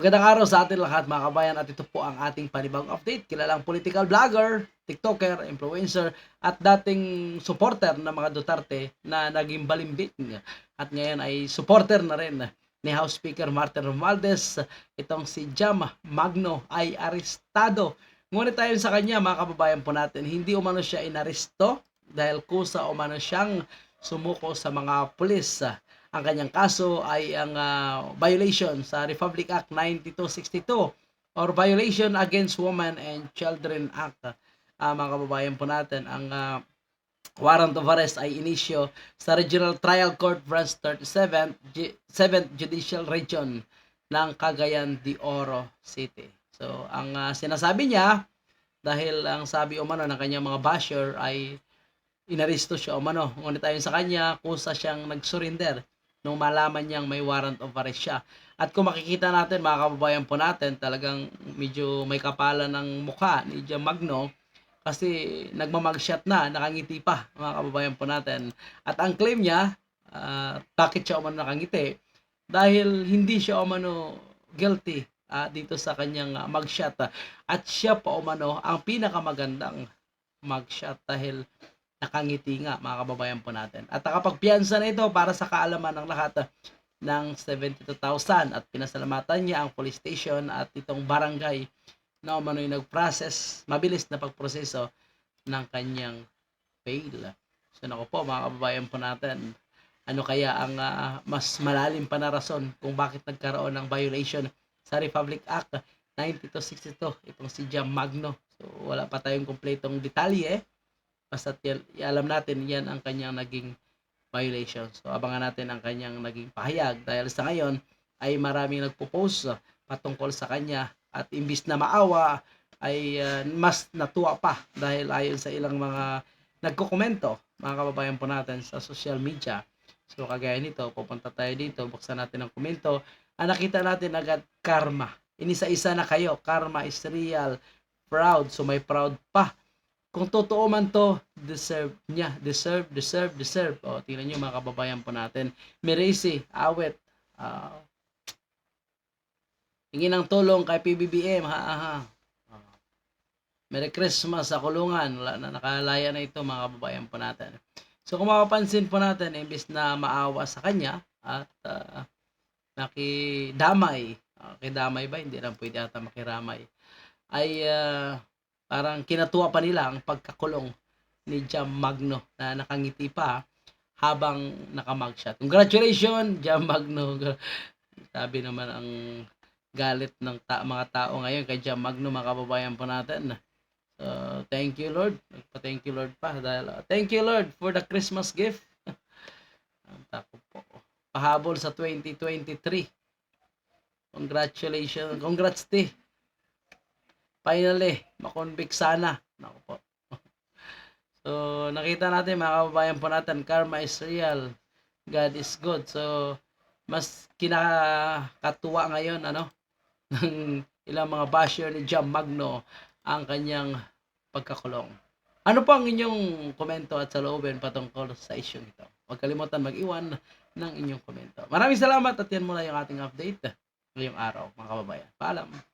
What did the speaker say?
Magandang araw sa atin lahat mga kabayan at ito po ang ating panibagong update. Kilalang political vlogger, TikToker, influencer at dating supporter ng mga Duterte na naging balimbing at ngayon ay supporter na rin ni House Speaker Martin Romualdez. Itong si Jam Magno ay arestado. Ngunit tayo sa kanya mga kababayan po natin, hindi umano siya inaresto dahil kusa umano siyang sumuko sa mga pulis. Ang kanyang kaso ay ang ah, violation sa Republic Act 9262 or violation against Women and Children Act. Ah, mga kababayan po natin, ang ah, warrant of arrest ay inisyo sa Regional Trial Court Branch 37 G- 7th Judicial Region ng Cagayan de Oro City. So, ang ah, sinasabi niya, dahil ang sabi umano ng kanyang mga basher ay inaresto siya umano. Ngunit ayon sa kanya, kusa siyang nag-surrender nung malaman niyang may warrant of arrest siya. At kung makikita natin, mga kababayan po natin, talagang medyo may kapalan ng mukha ni Jam Magno kasi nagmamagshot na, nakangiti pa, mga kababayan po natin. At ang claim niya, ah, bakit siya umano nakangiti? Dahil hindi siya umano guilty ah, dito sa kanyang ah, mugshot. At siya pa umano ang pinakamagandang mugshot dahil nakangiti nga mga kababayan po natin. At nakapagpiyansa na ito para sa kaalaman ng lahat ah, ng 72,000 at pinasalamatan niya ang police station at itong barangay na umano'y nag-process, mabilis na pagproseso ng kanyang bail. So nako po mga kababayan po natin, ano kaya ang ah, mas malalim pa na rason kung bakit nagkaroon ng violation sa Republic Act 9262 itong si Jam Magno. So wala pa tayong kumpletong detalye basta alam natin yan ang kanyang naging violation. So abangan natin ang kanyang naging pahayag dahil sa ngayon ay maraming nagpo-post patungkol sa kanya at imbis na maawa ay ah, mas natuwa pa dahil ayon sa ilang mga nagkokomento mga kababayan po natin sa social media. So kagaya nito, pupunta tayo dito, buksan natin ang komento. Ang nakita natin agad karma. Inisa-isa na kayo. Karma is real. Proud. So may proud pa. Kung totoo man to, deserve niya. Deserve, deserve, deserve. O, tingnan nyo mga kababayan po natin. Merisi, awet. ah Hingin ng tulong kay PBBM. Ha, ha. Ah. Merry Christmas sa kulungan. Wala na nakalaya na ito mga kababayan po natin. So kung mapapansin po natin, imbis na maawa sa kanya at ah, nakidamay, uh, kidamay ba? Hindi lang pwede ata makiramay. Ay ah, parang kinatuwa pa nila ang pagkakulong ni Jam Magno na nakangiti pa habang nakamagshot. Congratulations, Jam Magno. Sabi naman ang galit ng ta- mga tao ngayon kay Jam Magno, mga kababayan po natin. So, thank you Lord. Nagpa-thank you Lord pa dahil thank you Lord for the Christmas gift. Ang tako po. Pahabol sa 2023. Congratulations. Congrats ti. Finally, makonvict sana. Naku po. So, nakita natin mga kababayan po natin, karma is real. God is good. So, mas kinakatuwa ngayon, ano, ng ilang mga basher ni Jam Magno ang kanyang pagkakulong. Ano po ang inyong komento at saloobin patungkol sa isyong ito? Huwag kalimutan mag-iwan ng inyong komento. Maraming salamat at yan muna yung ating update ngayong araw, mga kababayan. Paalam!